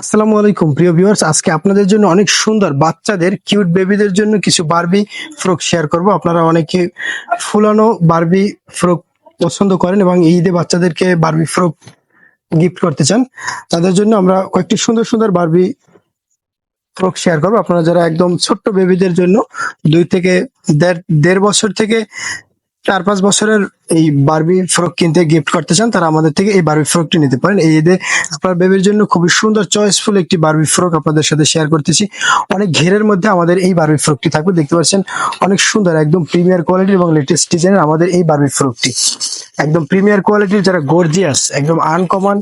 আসসালামু আলাইকুম, প্রিয় ভিউয়ার্স আজকে আপনাদের জন্য অনেক সুন্দর বাচ্চাদের কিউট বেবিদের জন্য কিছু বারবি ফ্রক শেয়ার করব। আপনারা অনেকে ফুলানো বারবি ফ্রক পছন্দ করেন এবং ঈদে বাচ্চাদেরকে বারবি ফ্রক গিফট করতে চান, তাদের জন্য আমরা কয়েকটি সুন্দর সুন্দর বারবি ফ্রক শেয়ার করব। আপনারা যারা একদম ছোট্ট বেবিদের জন্য দুই থেকে দেড় দেড় বছর থেকে চার পাঁচ বছরের এই বার্বি ফ্রক কিনতে গিফট করতে চান, তারা আমাদের থেকে এই বারবি ফ্রকটি নিতে পারেন। এই ঈদে আপনার বেবির জন্য খুবই সুন্দর চয়েসফুল একটি বার্বি ফ্রক আপনাদের সাথে শেয়ার করতেছি। অনেক ঘেরের মধ্যে আমাদের এই বারবি ফ্রকটি থাকবে, দেখতে পাচ্ছেন? অনেক সুন্দর, একদম প্রিমিয়ার কোয়ালিটি এবং লেটেস্ট ডিজাইনের আমাদের এই বারবি ফ্রকটি একদম প্রিমিয়ার কোয়ালিটির যারা গর্জিয়াস একদম uncommon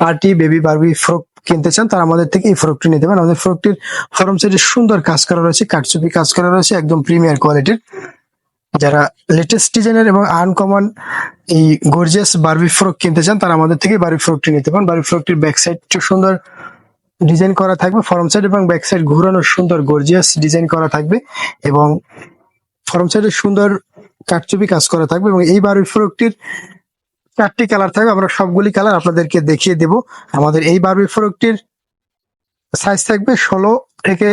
party baby Barbie frock কিনতে চান, তারা আমাদের থেকে এই ফ্রকটি নিতে পারেন। আমাদের ফ্রকটির ফরম সাইডে সুন্দর কাজ করা রয়েছে কাটচুপি কাজ করা রয়েছে, একদম প্রিমিয়ার কোয়ালিটির যারা লেটেস্ট ডিজাইনের এবং আনকমন এই গর্জিয়াস বার্বি ফ্রক কিনতে চান, তারা আমাদের থেকে বারবি ফ্রকটি নিতে পারেন। বারবি ফ্রকটির ব্যাক সাইড সুন্দর ডিজাইন করা থাকবে ফরম সাইড এবং ব্যাক সাইড ঘুরানো সুন্দর গর্জিয়াস ডিজাইন করা থাকবে এবং ফরম সাইডে সুন্দর কাটচুপি কাজ করা থাকবে এবং এই বারবি ফ্রকটির চারটি কালার থাকবে, আমরা সবগুলি কালার আপনাদেরকে দেখিয়ে দেব। আমাদের এই বার্বি ফ্রকটির সাইজ থাকবে ষোলো থেকে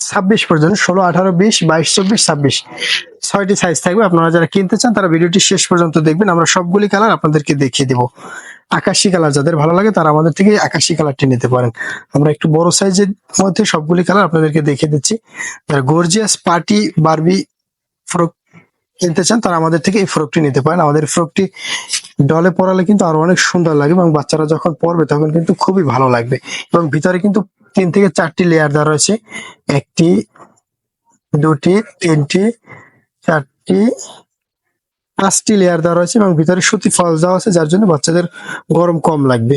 ছাব্বিশ পর্যন্ত, ষোলো, আঠারো, বিশ, বাইশ, চব্বিশ, ছাব্বিশ। ছয়টি সাইজ থাকবে। আপনারা যারা কিনতে চান, তারা ভিডিওটি শেষ পর্যন্ত দেখবেন। আমরা সবগুলি কালার আপনাদেরকে দেখিয়ে দেব। আকাশি কালার যাদের ভালো লাগে, তারা আমাদের থেকে আকাশি কালারটি নিতে পারেন। আমরা একটু বড় সাইজের মধ্যে সবগুলি কালার আপনাদেরকে দেখিয়ে দিচ্ছি। যারা গর্জিয়াস পার্টি বারবি ফ্রক কিনতে চান, তারা আমাদের থেকে এই ফ্রকটি নিতে পারেন। আমাদের ফ্রকটি ডলে পরালে কিন্তু আরও অনেক সুন্দর লাগে এবং বাচ্চারা যখন পরবে, তখন কিন্তু খুবই ভালো লাগবে। এবং ভিতরে কিন্তু তিন থেকে চারটি লেয়ার দেওয়া রয়েছে। একটি, দুটি, তিনটি চারটি, পাঁচটি লেয়ার দেওয়া রয়েছে এবং ভিতরে সুতি ফলস দেওয়া আছে, যার জন্য বাচ্চাদের গরম কম লাগবে।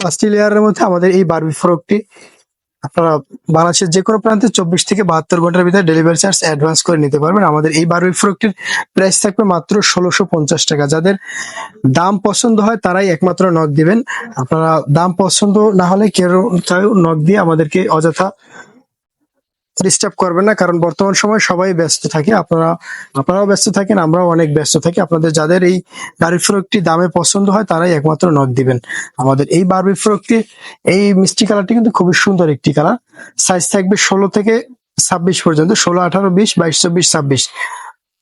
পাঁচটি লেয়ারের মধ্যে আমাদের এই বারবি ফ্রকটি আপনারা বাংলাদেশের যে কোনো প্রান্তে চব্বিশ থেকে বাহাত্তর ঘণ্টার ভিতরে ডেলিভারি চার্জ অ্যাডভান্স করে নিতে পারবেন। আমাদের এই বারবি ফ্রকটির প্রাইস থাকবে মাত্র ষোলোশো পঞ্চাশ টাকা। যাদের দাম পছন্দ হয়, তারাই একমাত্র নখ দিবেন। আপনারা দাম পছন্দ না হলে কেউ নক দিয়ে আমাদেরকে অযথা ডিস্টার্ব করবেন না, কারণ বর্তমান সময় সবাই ব্যস্ত থাকে। আপনারা, আপনারাও ব্যস্ত থাকেন, আমরাও অনেক ব্যস্ত থাকি। আপনাদের যাদের এই বারবি ফ্রকটি দামে পছন্দ হয়, তারাই একমাত্র নক দিবেন। আমাদের এই বারবি ফ্রকটি, এই মিষ্টি কালারটি কিন্তু খুবই সুন্দর একটি কালার। সাইজ থাকবে ষোলো থেকে ছাব্বিশ পর্যন্ত, ষোলো, আঠারো, বিশ, বাইশ, চব্বিশ, ছাব্বিশ।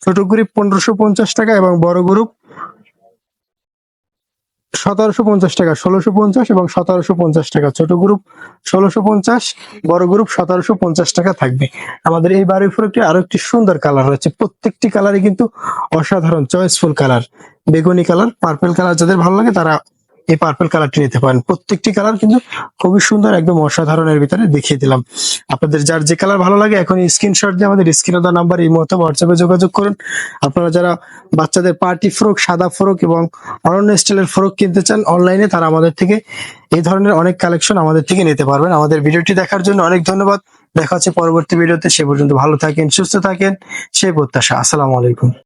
ছোট গ্রুপ পনেরোশো পঞ্চাশ টাকা এবং বড় গ্রুপ সতেরোশো পঞ্চাশ টাকা, ষোলোশো পঞ্চাশ এবং সতেরোশো পঞ্চাশ টাকা। ছোট গ্রুপ ষোলোশো পঞ্চাশ, বড় গ্রুপ সতেরোশো পঞ্চাশ টাকা থাকবে। আমাদের এই বাড়ির ফ্রকটি আরও একটি সুন্দর কালার রয়েছে। প্রত্যেকটি কালারই কিন্তু অসাধারণ চয়েসফুল কালার বেগুনি কালার পার্পেল কালার যাদের ভালো লাগে তারা এই পার্পেল কালারটি নিতে পারেন। প্রত্যেকটি কালার কিন্তু খুবই সুন্দর, একদম অসাধারণের ভিতরে দেখিয়ে দিলাম। আপনাদের যার যে কালার ভালো লাগে এখন স্ক্রিনশট দিয়ে আমাদের স্ক্রিনে দেওয়া নাম্বার এই মুহূর্তে হোয়াটসঅ্যাপে যোগাযোগ করুন। আপনারা যারা বাচ্চাদের পার্টি ফ্রক সাদা ফ্রক এবং অনন্য স্টাইলের ফ্রক কিনতে চান অনলাইনে তারা আমাদের থেকে এই ধরনের অনেক কালেকশন আমাদের থেকে নিতে পারবেন। আমাদের ভিডিওটি দেখার জন্য অনেক ধন্যবাদ। দেখা হচ্ছে পরবর্তী ভিডিওতে। সে পর্যন্ত ভালো থাকেন, সুস্থ থাকেন। সেই প্রত্যাশা। আসসালামু আলাইকুম।